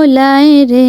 ভোলায় রে।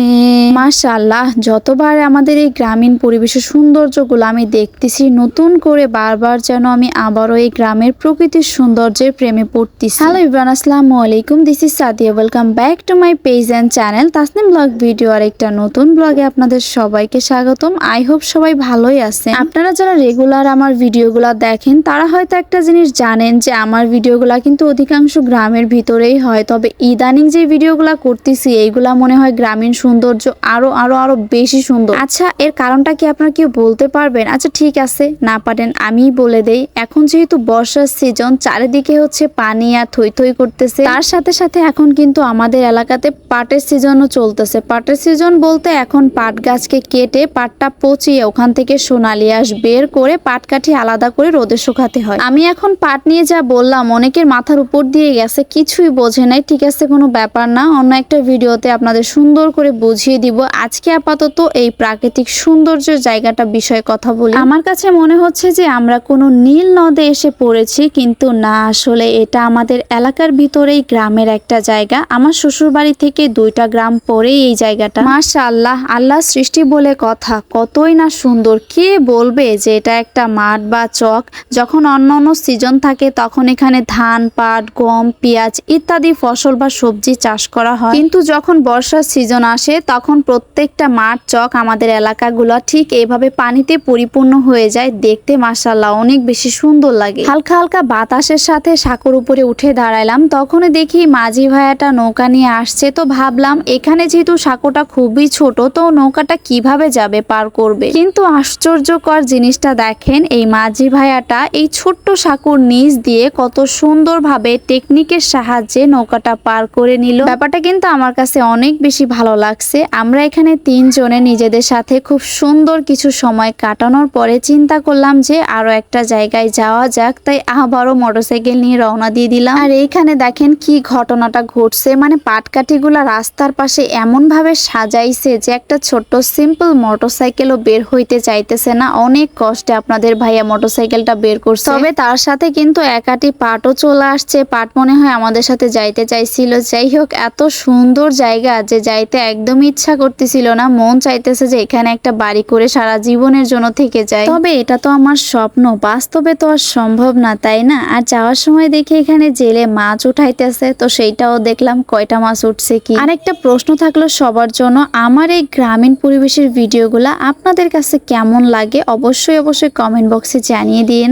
মাশাল্লাহ যতবার আমাদের এই গ্রামীণ পরিবেশের সৌন্দর্যগুলো আমি দেখতেছি, নতুন করে বারবার যেন আমি আবারও এই গ্রামের প্রকৃতির সৌন্দর্যের প্রেমে পড়তেছি। হ্যালো ইবরান, আসসালামু আলাইকুম this is Sadia welcome back to my page and channel Tasnim blog video আর একটা নতুন ব্লগে আপনাদের সবাইকে স্বাগতম। আই হোপ সবাই ভালোই আছেন। আপনারা যারা রেগুলার আমার ভিডিওগুলো দেখেন, তারা হয়তো একটা জিনিস জানেন যে আমার ভিডিওগুলো কিন্তু অধিকাংশ গ্রামের ভিতরেই হয়, তবে ইদানিং যে ভিডিওগুলো করতেছি, এইগুলা মনে হয় গ্রামীণ সৌন্দর্য আরও আরও আরও বেশি সুন্দর। আচ্ছা এর কারণটা কি আপনারা কেউ বলতে পারবেন? আচ্ছা ঠিক আছে, না পারেন, আমিই বলে দেই। এখন যেহেতু বর্ষার সিজন চারিদিকে হচ্ছে পানি আর থই থই করতেছে। তার সাথে সাথে এখন কিন্তু আমাদের এলাকাতে পাটের সিজনও চলতেছে। পাটের সিজন বলতে এখন পাট গাছকে কেটে পাটটা পচিয়ে ওখান থেকে সোনালি আঁশ বের করে পাট কাঠি আলাদা করে রোদে শুকাতে হয়। আমি এখন পাট নিয়ে যা বললাম, অনেকের মাথার উপর দিয়ে গেছে, কিছুই বোঝে নাই। ঠিক আছে, কোনো ব্যাপার না। অন্য একটা ভিডিওতে আপনাদের সুন্দর করে বুঝিয়ে দিব। আজকে আপাতত এই প্রাকৃতিক সৌন্দর্যের জায়গাটা বিষয়ে কথা বলি। আমার কাছে মনে হচ্ছে যে আমরা কোনো নীল নদে এসে পড়েছি, কিন্তু না, আসলে এটা আমাদের এলাকার ভিতরেই গ্রামের একটা জায়গা। আমার শ্বশুর বাড়ি থেকে দুইটা গ্রাম পরেই এই জায়গাটা। মাশাআল্লাহ, আল্লাহ আল্লাহ সৃষ্টি বলে কথা, কতই না সুন্দর। কে বলবে যে এটা একটা মাঠ বা চক? যখন অন্য অন্য সিজন থাকে, তখন এখানে ধান, পাট, গম, পেঁয়াজ ইত্যাদি ফসল বা সবজি চাষ করা হয়। কিন্তু যখন বর্ষার সিজন আসে, তখন প্রত্যেকটা মাঠ চক আমাদের এলাকাগুলো ঠিক এইভাবে পানিতে পরিপূর্ণ হয়ে যায় দেখতে মাসাল্লাহ অনেক বেশি সুন্দর লাগে। হালকা হালকা বাতাসের সাথে সাঁকোর উপরে উঠে দাঁড়াইলাম তখনই দেখি মাঝি ভাইয়াটা নৌকা নিয়ে আসছে, তো ভাবলাম এখানে যেহেতু সাঁকোটা খুবই ছোট, তো নৌকাটা কীভাবে যাবে পার করবে? কিন্তু আশ্চর্যকর জিনিসটা দেখেন, এই মাঝি ভাইয়াটা এই ছোট্ট সাঁকুর নিচ দিয়ে কত সুন্দরভাবে টেকনিকের সাহায্যে নৌকাটা পার করে নিল। ব্যাপারটা কিন্তু আমার কাছে অনেক বেশি ভালো লাগছে। আমরা এখানে তিনজনে নিজেদের সাথে খুব সুন্দর কিছু সময় কাটানোর পরে চিন্তা করলাম যে আরও একটা জায়গায় যাওয়া যাক, তাই আবারও মোটরসাইকেল নিয়ে রওনা দিয়ে দিলাম। আর এইখানে দেখেন কি ঘটনাটা ঘটছে মানে পাটকাঠিগুলা রাস্তার পাশে এমন ভাবে সাজাইছে যে একটা ছোট্ট সিম্পল মোটরসাইকেলও বের হইতে চাইতেছে না। অনেক কষ্টে আপনাদের ভাইয়া মোটরসাইকেলটা বের করছে। তবে তার সাথে কিন্তু একাটি পাটও চলে আসছে। পাট মনে হয় আমাদের সাথে যাইতে চাইছিল। যাই হোক, এত সুন্দর জায়গা যে যাইতে একদম ইচ্ছা করতেছিল না। মন চাইতেছে যে এখানে একটা বাড়ি করে সারা জীবনের জন্য থেকে যায়। তবে এটা তো আমার স্বপ্ন। বাস্তবে তো আর সম্ভব না, তাই না? আর যাওয়ার সময় দেখি এখানে জেলে মাছ উঠাইতেছে। তো সেইটাও দেখলাম কয়টা মাছ উঠছে কি। আরেকটা প্রশ্ন থাকল সবার জন্য, আমার এই গ্রামীণ পরিবেশের ভিডিওগুলা আপনাদের কাছে কেমন লাগে? অবশ্যই অবশ্যই কমেন্ট বক্সে জানিয়ে দিন।